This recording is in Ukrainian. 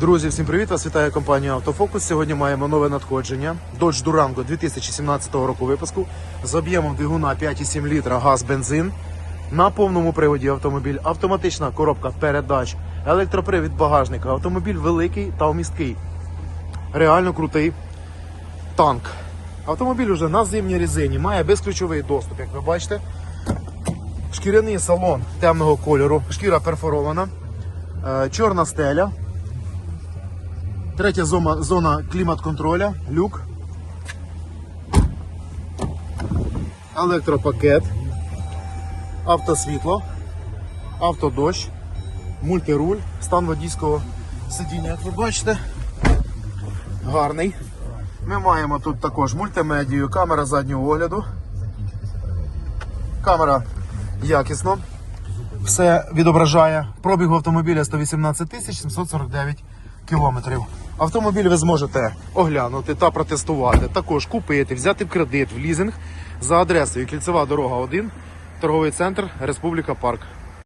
Друзі, всім привіт! Вас вітає компанія Автофокус. Сьогодні маємо нове надходження. Dodge Durango 2017 року випуску з об'ємом двигуна 5,7 літра газ бензин. На повному приводі автомобіль, автоматична коробка передач, електропривід багажника. Автомобіль великий та вмісткий. Реально крутий танк. Автомобіль уже на зимній резині, має безключовий доступ, як ви бачите. Шкіряний салон темного кольору, шкіра перфорована, е, чорна стеля. Третя зона, зона клімат-контроля, люк. Електропакет, автосвітло, автодощ, мультируль, стан водійського сидіння, як ви бачите. Гарний. Ми маємо тут також мультимедію, камера заднього огляду. Камера якісно. Все відображає. Пробіг автомобіля 118 тисяч 749 кілометрів. Автомобіль ви зможете оглянути та протестувати, також купити, взяти в кредит в лізинг за адресою Кільцева дорога 1, торговий центр Республіка Парк.